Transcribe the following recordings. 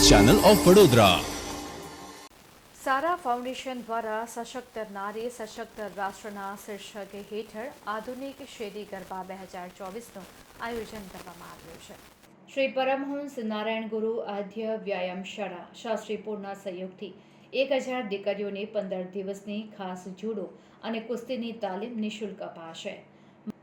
Channel of Vadodara Sara foundation દ્વારા સશક્ત નારી સશક્ત રાષ્ટ્રના શીર્ષક હેઠળ આધુનિક શેરી ગરબા બે હજાર ચોવીસનું આયોજન કરવામાં આવ્યું છે શ્રી પરમહંસ નારાયણ ગુરુ આદ્ય વ્યાયામ શાળા શાસ્ત્રીપુરના સહયોગથી એક હજાર દીકરીઓને પંદર દિવસની ખાસ જુડો અને કુસ્તીની તાલીમ નિઃશુલ્ક અપાશે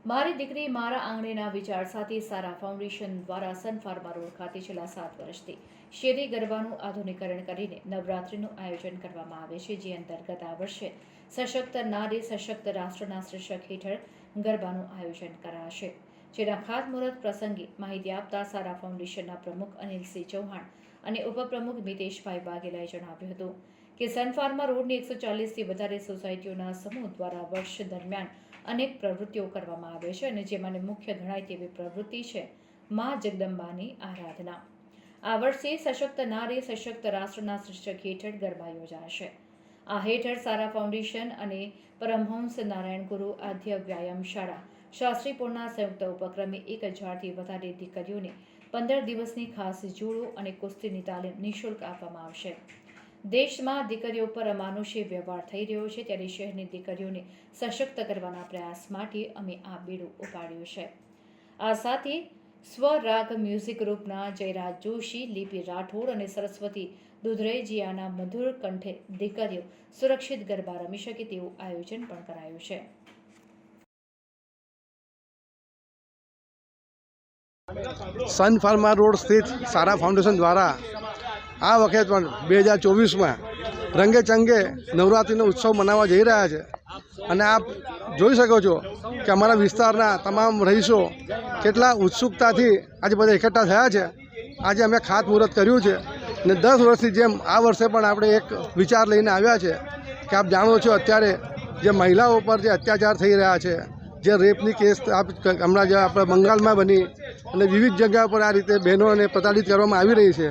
મારી દીકરી મારા આંગણેના વિચાર સાથે સારા ફાઉન્ડેશન દ્વારા સન ફાર્મા રોડ ખાતે છેલ્લા સાત વર્ષથી શેરી ગરબાનું આધુનિકરણ કરીને નવરાત્રિનું આયોજન કરવામાં આવે છે, જે અંતર્ગત આ વર્ષે સશક્ત નારી સશક્ત રાષ્ટ્રના શીર્ષક હેઠળ ગરબાનું આયોજન કરાશે. જેના ખાતમુહૂર્ત પ્રસંગે માહિતી આપતા સારા ફાઉન્ડેશનના પ્રમુખ અનિલસિંહ ચૌહાણ અને ઉપપ્રમુખ મિતેશભાઈ વાઘેલાએ જણાવ્યું હતું કે સન ફાર્મા રોડની એકસો ચાલીસથી વધારે સોસાયટીઓના સમૂહ દ્વારા વર્ષ દરમિયાન અનેક પ્રવૃત્તિઓ કરવામાં આવે છે અને જેમાંની મુખ્ય ગણાય તેવી પ્રવૃત્તિ છે મા જગદંબાની આરાધના. આ વર્ષે સશક્ત નારી સશક્ત રાષ્ટ્રના શીર્ષક હેઠળ ગરબા યોજાશે. આ હેઠળ સારા ફાઉન્ડેશન અને પરમહંસ નારાયણ ગુરુ આદ્ય વ્યાયામ શાળા શાસ્ત્રીપુરના સંયુક્ત ઉપક્રમે એક હજારથી વધારે દીકરીઓને પંદર દિવસની ખાસ જુડો અને કુસ્તીની તાલીમ નિઃશુલ્ક આપવામાં આવશે. દેશમાં દીકરીઓ પર અમાનુષી વ્યવહાર થઈ રહ્યો છે, ત્યારે શહેરની દીકરીઓને સશક્ત કરવાના પ્રયાસ માટે અમે આ બીડું ઉપાડ્યું છે. આ સાથે સ્વરાગ મ્યુઝિક ગ્રુપના જયરાજ જોશી, લિપિ રાઠોડ અને સરસ્વતી દુધરેજિયાના મધુર કંઠે દીકરીઓ સુરક્ષિત ગરબા રમી શકે તેવું આયોજન પણ કરાયું છે. સન ફાર્મા રોડ સ્થિત સારા ફાઉન્ડેશન દ્વારા આ વખતે પણ બે હજાર ચોવીસમાં રંગે ચંગે નવરાત્રિનો ઉત્સવ મનાવવા જઈ રહ્યા છે. અને આપ જોઈ શકો છો કે અમારા વિસ્તારના તમામ રહીશો કેટલા ઉત્સુકતાથી આજે બધા એકઠા થયા છે. આજે અમે ખાતમુહૂર્ત કર્યું છે. ને દસ વર્ષથી જેમ આ વર્ષે પણ આપણે એક વિચાર લઈને આવ્યા છે કે આપ જાણો છો અત્યારે જે મહિલાઓ પર જે અત્યાચાર થઈ રહ્યા છે, જે રેપની કેસ આપ હમણાં જે આપણે બંગાળમાં બની અને વિવિધ જગ્યા પર આ રીતે બહેનોને પ્રતાડિત કરવામાં આવી રહી છે.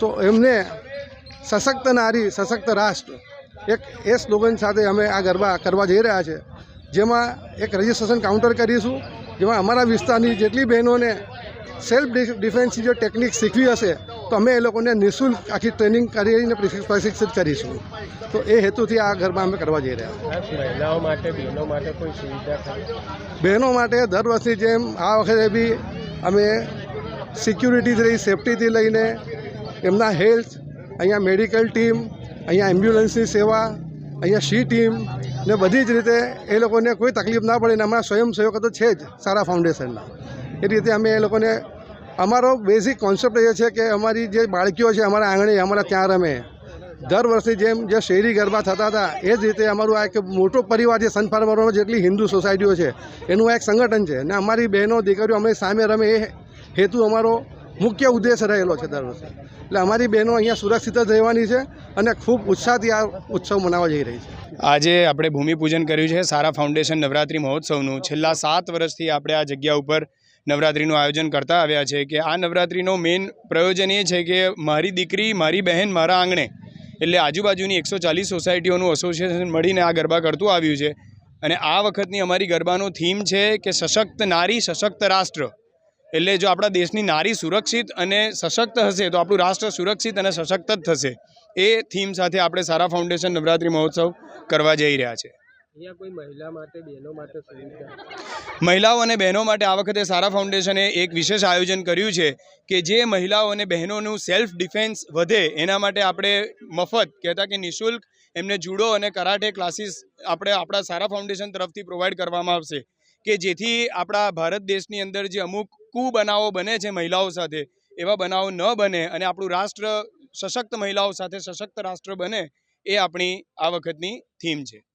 તો એમને સશક્ત નારી સશક્ત રાષ્ટ્ર એક એ સ્લોગન સાથે અમે આ ગરબા કરવા જઈ રહ્યા છે. જેમાં એક રજિસ્ટ્રેશન કાઉન્ટર કરીશું જેમાં અમારા વિસ્તારની જેટલી બહેનોને સેલ્ફ ડિફેન્સની જે ટેકનિક શીખવી હશે તો અમે એ લોકોને નિઃશુલ્ક આખી ટ્રેનિંગ કરીને પ્રશિક્ષિત કરીશું. તો એ હેતુથી આ ગરબા અમે કરવા જઈ રહ્યા મહિલાઓ માટે બહેનો માટે કોઈ સુવિધા બહેનો માટે દર વર્ષની જેમ આ વખતે બી અમે સિક્યુરિટીથી લઈ સેફટીથી લઈને એમના હેલ્થ, અહીંયા મેડિકલ ટીમ, અહીંયા એમ્બ્યુલન્સની સેવા, અહીંયા સી ટીમ ને બધી જ રીતે એ લોકોને કોઈ તકલીફ ના પડે ને અમારા સ્વયંસેવકો તો છે જ સારા ફાઉન્ડેશનના. એ રીતે અમે એ લોકોને, અમારો બેઝિક કોન્સેપ્ટ એ છે કે અમારી જે બાળકીઓ છે, અમારા આંગણે, અમારા ત્યાં રમે. દર વર્ષની જેમ જે શેરી ગરબા થતા હતા, એ જ રીતે અમારું આ એક મોટો પરિવાર છે સન ફાર્મરમાં જેટલી હિન્દુ સોસાયટીઓ છે, એનું આ એક સંગઠન છે. ને અમારી બહેનો, દીકરીઓ અમે સામે રમે, એ હેતુ અમારો મુખ્ય ઉદ્દેશ રહેલો છે દર વર્ષે. એટલે અમારી બહેનો અહીંયા સુરક્ષિત જ રહેવાની છે અને ખૂબ ઉત્સાહથી આ ઉત્સવ મનાવવા જઈ રહી છે. આજે આપણે ભૂમિપૂજન કર્યું છે સારા ફાઉન્ડેશન નવરાત્રિ મહોત્સવનું. છેલ્લા સાત વર્ષથી આપણે આ જગ્યા ઉપર નવરાત્રિનું આયોજન કરતા આવ્યા છે કે આ નવરાત્રિનો મેઇન પ્રયોજન એ છે કે મારી દીકરી, મારી બહેન, મારા આંગણે, એટલે આજુબાજુની એકસો ચાલીસ સોસાયટીઓનું એસોસિએશન મળીને આ ગરબા કરતું આવ્યું છે. અને આ વખતની અમારી ગરબાનો થીમ છે કે સશક્ત નારી, સશક્ત રાષ્ટ્ર. એટલે જો આપણા દેશની નારી સુરક્ષિત અને સશક્ત હશે તો આપણું રાષ્ટ્ર સુરક્ષિત અને સશક્ત જ થશે. એ થીમ સાથે આપણે સારા ફાઉન્ડેશન નવરાત્રિ મહોત્સવ કરવા જઈ રહ્યા છે. મહિલાઓ અને બહેનો માટે આ વખતે સારા ફાઉન્ડેશને એક વિશેષ આયોજન કર્યું છે કે જે મહિલાઓ અને બહેનોનું સેલ્ફ ડિફેન્સ વધે એના માટે આપણે મફત કહેતા કે નિઃશુલ્ક એમને જુડો અને કરાટે ક્લાસીસ આપણે આપણા સારા ફાઉન્ડેશન તરફથી પ્રોવાઈડ કરવામાં આવશે. કે જેથી આપણા ભારત દેશની અંદર જે અમુક કુબનાવો બને છે મહિલાઓ સાથે, એવા બનાવો ન બને અને આપણું રાષ્ટ્ર સશક્ત મહિલાઓ સાથે સશક્ત રાષ્ટ્ર બને, એ આપણી આ વખતની થીમ છે.